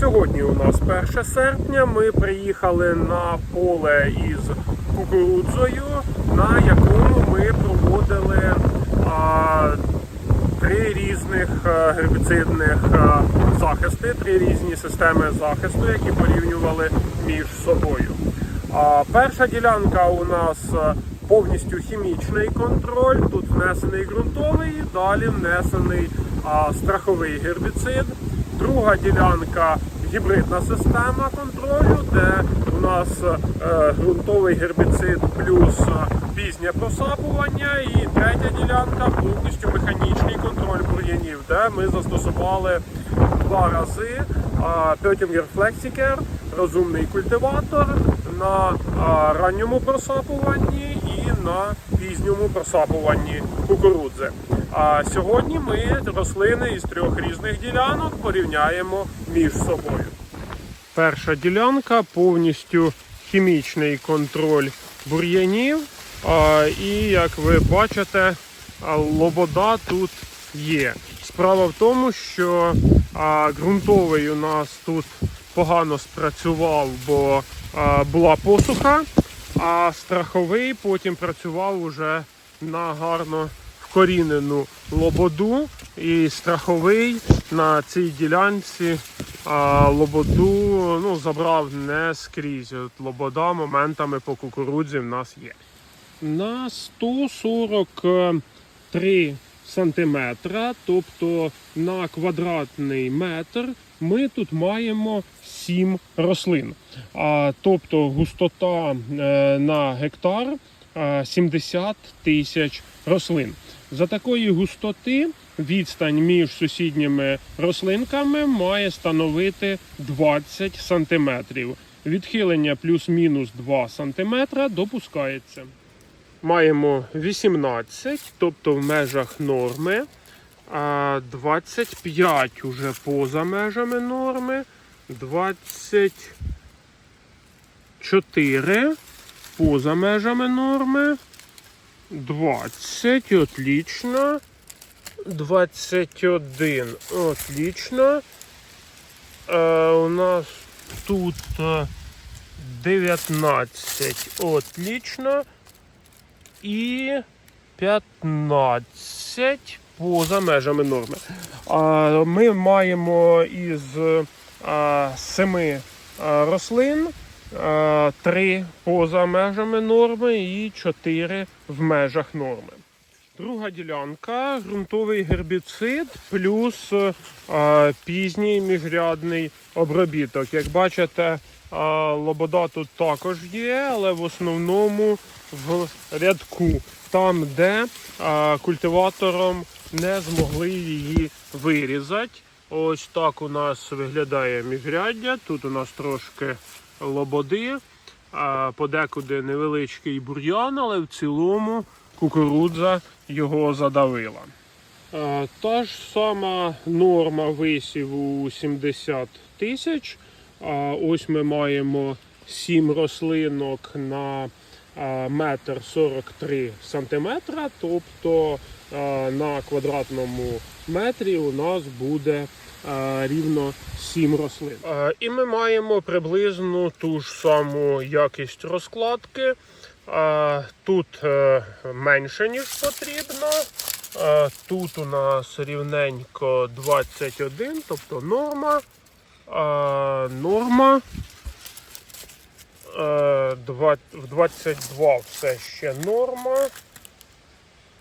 Сьогодні у нас 1 серпня. Ми приїхали на поле із кукурудзою, на якому ми проводили а, три різних е, гербіцидних е, захисти, три різні системи захисту, які порівнювали між собою. А перша ділянка у нас е, повністю хімічний контроль. Тут внесений ґрунтовий, далі внесений а, страховий гербіцид. Друга ділянка гібридна система контролю, де у нас е, ґрунтовий гербіцид плюс е, пізнє просапування. І третя ділянка повністю механічний контроль бур'янів, де ми застосували два рази Пьотінгер Флексікер, розумний культиватор на а, ранньому просапуванні і на пізньому просапуванні кукурудзи. А сьогодні ми рослини із трьох різних ділянок порівняємо між собою. Перша ділянка повністю хімічний контроль бур'янів. І як ви бачите, лобода тут є. Справа в тому, що ґрунтовий у нас тут погано спрацював, бо була посуха, а страховий потім працював уже на гарно вкорінену лободу. І страховий на цій ділянці а, лободу ну, забрав не скрізь. От лобода моментами по кукурудзі в нас є. На 143 сантиметра, тобто на квадратний метр, ми тут маємо 7 рослин. Тобто густота е, на гектар е, 70 тисяч рослин. За такої густоти відстань між сусідніми рослинками має становити 20 сантиметрів. Відхилення плюс-мінус 2 сантиметра допускається. Маємо 18, тобто в межах норми, а 25 уже поза межами норми, 24 поза межами норми, 20, отлично, 21, отлично. Е, у нас тут е, 19, отлично. І 15 поза межами норми. А, Ми маємо із семи рослин три поза межами норми і чотири в межах норми. Друга ділянка ґрунтовий гербіцид плюс а, пізній міжрядний обробіток. Як бачите, а, лобода тут також є, але в основному в рядку, там, де а, культиватором не змогли її вирізати. Ось так у нас виглядає міжряддя. Тут у нас трошки лободи, подекуди невеличкий бур'ян, але в цілому кукурудза його задавила. Та ж сама норма висіву 70 тисяч. Ось ми маємо 7 рослинок на метр 43 сантиметра, тобто на квадратному метрі у нас буде рівно 7 рослин. І ми маємо приблизно ту ж саму якість розкладки. Тут е, менше, ніж потрібно. Тут у нас рівненько 21, тобто норма. Норма. Е, В 22 все ще норма.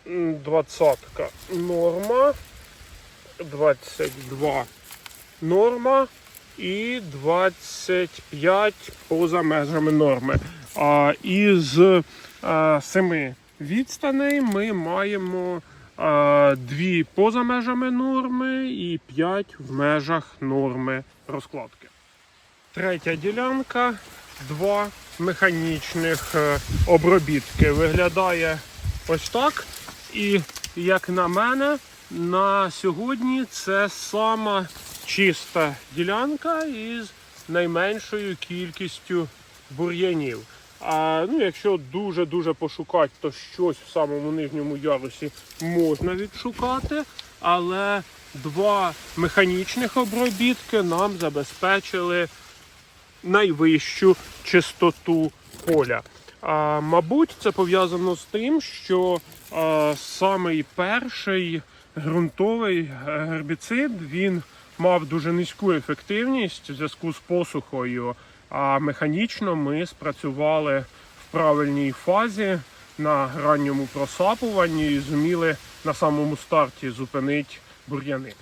М, Двадцятка норма. 22 норма. І 25 поза межами норми. А із семи відстаней ми маємо дві поза межами норми і 5 в межах норми розкладки. Третя ділянка, два механічних е, обробітки. Виглядає ось так. І як на мене, на сьогодні це сама чиста ділянка із найменшою кількістю бур'янів. А ну, якщо дуже-дуже пошукати, то щось в самому нижньому ярусі можна відшукати. Але два механічних обробітки нам забезпечили найвищу чистоту поля. А, мабуть, це пов'язано з тим, що а, самий перший ґрунтовий гербіцид він мав дуже низьку ефективність в зв'язку з посухою. А механічно ми спрацювали в правильній фазі на ранньому просапуванні і зуміли на самому старті зупинити бур'яни.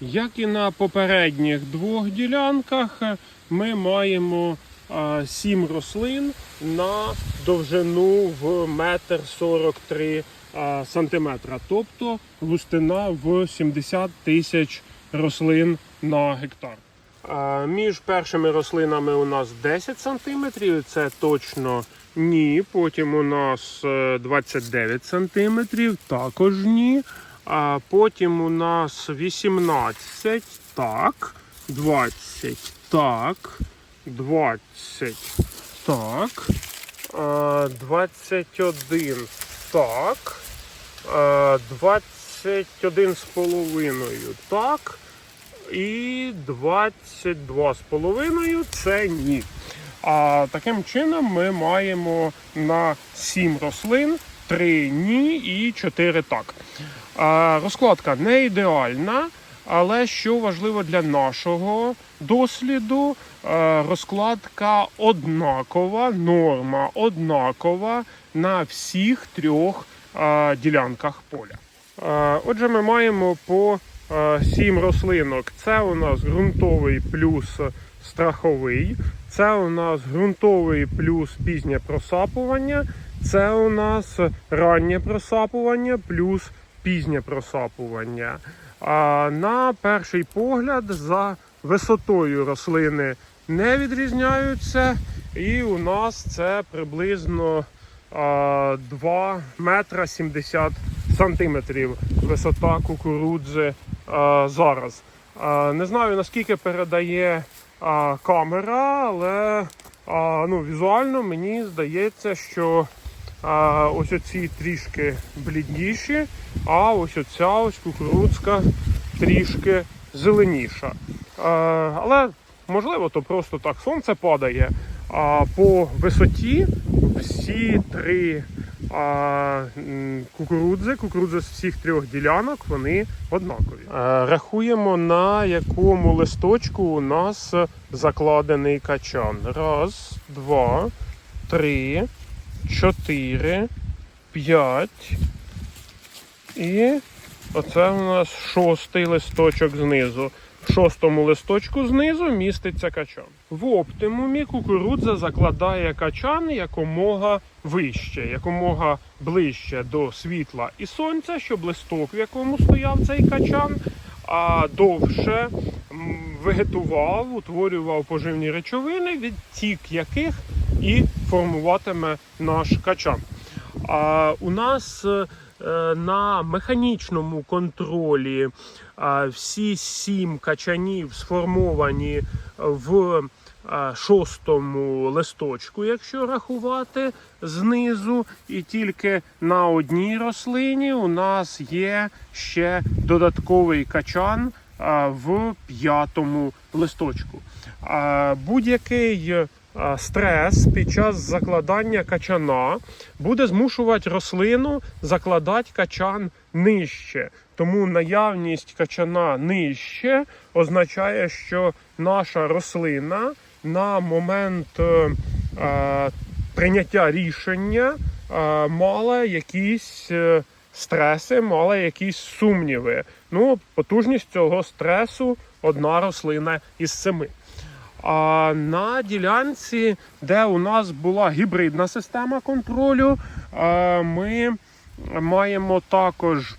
Як і на попередніх двох ділянках, ми маємо а, сім рослин на довжину в метр 43 сантиметра, тобто густина в 70 тисяч рослин на гектар. Між першими рослинами у нас 10 сантиметрів, це точно ні. Потім у нас е, 29 сантиметрів, також ні. А потім у нас 18, так, 20, так, 20, так, а, 21, так, а, 21 з половиною, так, і 22 з половиною це ні. А таким чином ми маємо на 7 рослин 3 ні і 4 так. Розкладка не ідеальна, але що важливо для нашого досліду, розкладка однакова, норма однакова на всіх трьох ділянках поля. Отже, ми маємо по сім рослинок. Це у нас ґрунтовий плюс страховий. Це у нас ґрунтовий плюс пізнє просапування. Це у нас раннє просапування плюс пізнє просапування. А на перший погляд за висотою рослини не відрізняються. І у нас це приблизно а, 2 метра 70 сантиметрів висота кукурудзи зараз. Не знаю наскільки передає камера, але ну, візуально мені здається, що ось оці трішки блідніші, а ось оця ось кукурудзка трішки зеленіша. А, але можливо, то просто так сонце падає. А по висоті всі три а, кукурудзи, кукурудзи з всіх трьох ділянок, вони однакові. Е, Рахуємо, на якому листочку у нас закладений качан. Раз, два, три, чотири, п'ять. І оце у нас шостий листочок знизу. В шостому листочку знизу міститься качан. В оптимумі кукурудза закладає качан якомога вище, якомога ближче до світла і сонця, щоб листок, в якому стояв цей качан, а довше вегетував, утворював поживні речовини, відтік яких і формуватиме наш качан. А у нас е, на механічному контролі е, всі сім качанів сформовані в е, шостому листочку, якщо рахувати знизу, і тільки на одній рослині у нас є ще додатковий качан в п'ятому листочку. Будь-який стрес під час закладання качана буде змушувати рослину закладати качан нижче. Тому наявність качана нижче означає, що наша рослина на момент е, е, прийняття рішення е, мала якісь е, стреси, мала якісь сумніви. Ну, потужність цього стресу одна рослина із семи. А на ділянці, де у нас була гібридна система контролю, е, ми маємо також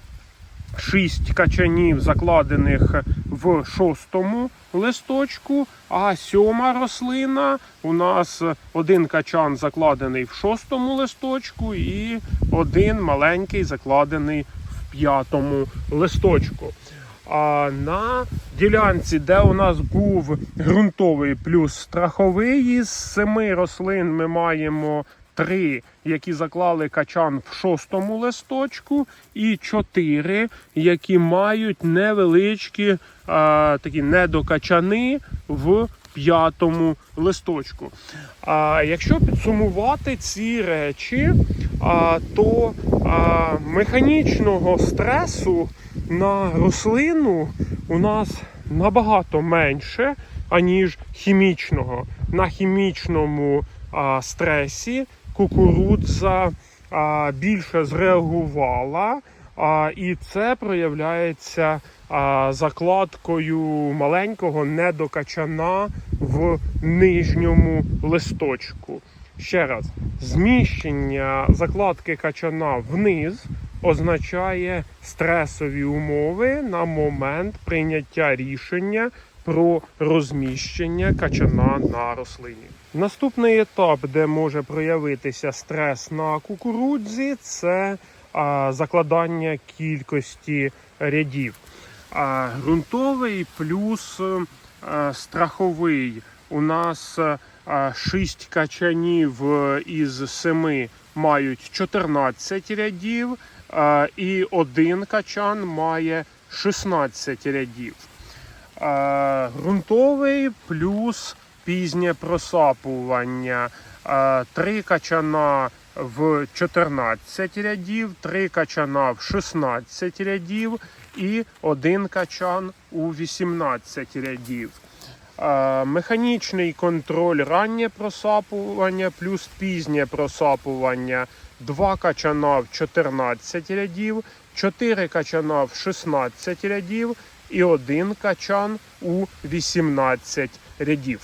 6 качанів, закладених в шостому листочку, а сьома рослина у нас один качан закладений в шостому листочку і один маленький закладений в п'ятому листочку. А на ділянці, де у нас був ґрунтовий плюс страховий, із семи рослин ми маємо три, які заклали качан в шостому листочку, і чотири, які мають невеличкі а, такі недокачани в п'ятому листочку. А якщо підсумувати ці речі, а, то а, механічного стресу на рослину у нас набагато менше, аніж хімічного. На хімічному а, стресі кукурудза а, більше зреагувала, а, і це проявляється а, закладкою маленького недокачана в нижньому листочку. Ще раз, зміщення закладки качана вниз означає стресові умови на момент прийняття рішення про розміщення качана на рослині. Наступний етап, де може проявитися стрес на кукурудзі, це закладання кількості рядів. А, ґрунтовий плюс е, страховий. У нас 6 качанів е, із 7 мають 14 рядів, е, і один качан має 16 рядів. Ґрунтовий плюс пізнє просапування. Три качана в 14 рядів, три качана в 16 рядів і один качан у 18 рядів. Механічний контроль раннє просапування плюс пізнє просапування. Два качана в 14 рядів, 4 качана в 16 рядів і один качан у 18 рядів.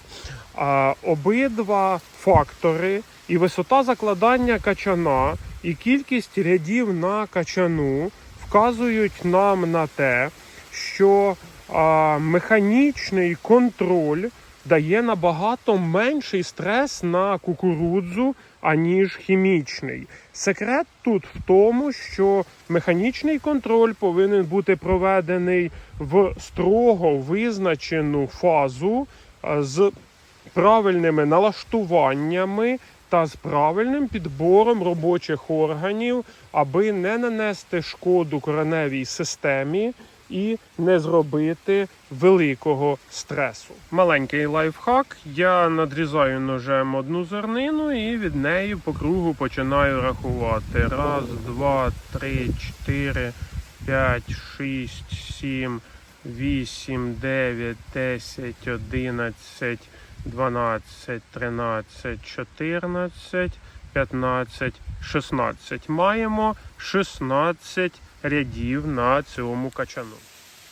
А, обидва фактори і висота закладання качана, і кількість рядів на качану вказують нам на те, що а, механічний контроль дає набагато менший стрес на кукурудзу, аніж хімічний. Секрет тут в тому, що механічний контроль повинен бути проведений в строго визначену фазу з правильними налаштуваннями та з правильним підбором робочих органів, аби не нанести шкоду кореневій системі і не зробити великого стресу. Маленький лайфхак. Я надрізаю ножем одну зернину і від неї по кругу починаю рахувати. Раз, два, три, чотири, п'ять, шість, сім, вісім, дев'ять, десять, одинадцять. 12, 13, 14, 15, 16. Маємо 16 рядів на цьому качану.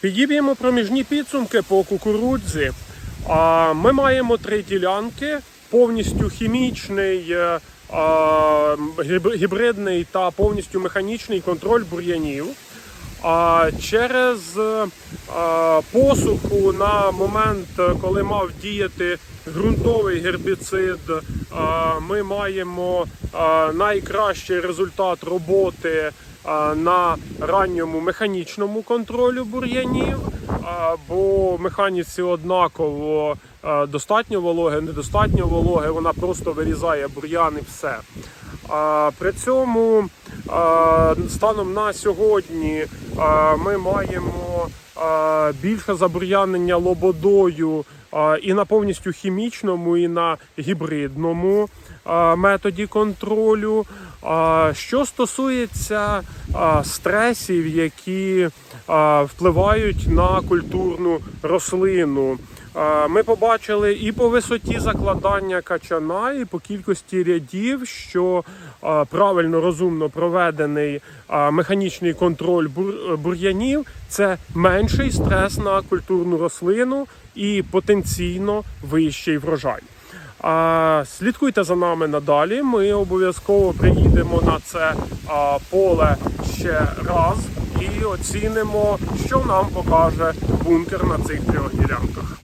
Підіб'ємо проміжні підсумки по кукурудзі. Ми маємо три ділянки: повністю хімічний, е, гібридний та повністю механічний контроль бур'янів. А через е, посуху на момент, е, коли мав діяти ґрунтовий гербіцид, ми маємо найкращий результат роботи на ранньому механічному контролю бур'янів, бо механіці однаково достатньо вологи, недостатньо вологи, вона просто вирізає бур'ян і все. При цьому станом на сьогодні ми маємо більше забур'янення лободою і на повністю хімічному, і на гібридному методі контролю. Що стосується стресів, які впливають на культурну рослину. Ми побачили і по висоті закладання качана, і по кількості рядів, що правильно розумно проведений механічний контроль бур'янів це менший стрес на культурну рослину і потенційно вищий врожай. Слідкуйте за нами надалі. Ми обов'язково приїдемо на це поле ще раз і оцінимо, що нам покаже бункер на цих трьох ділянках.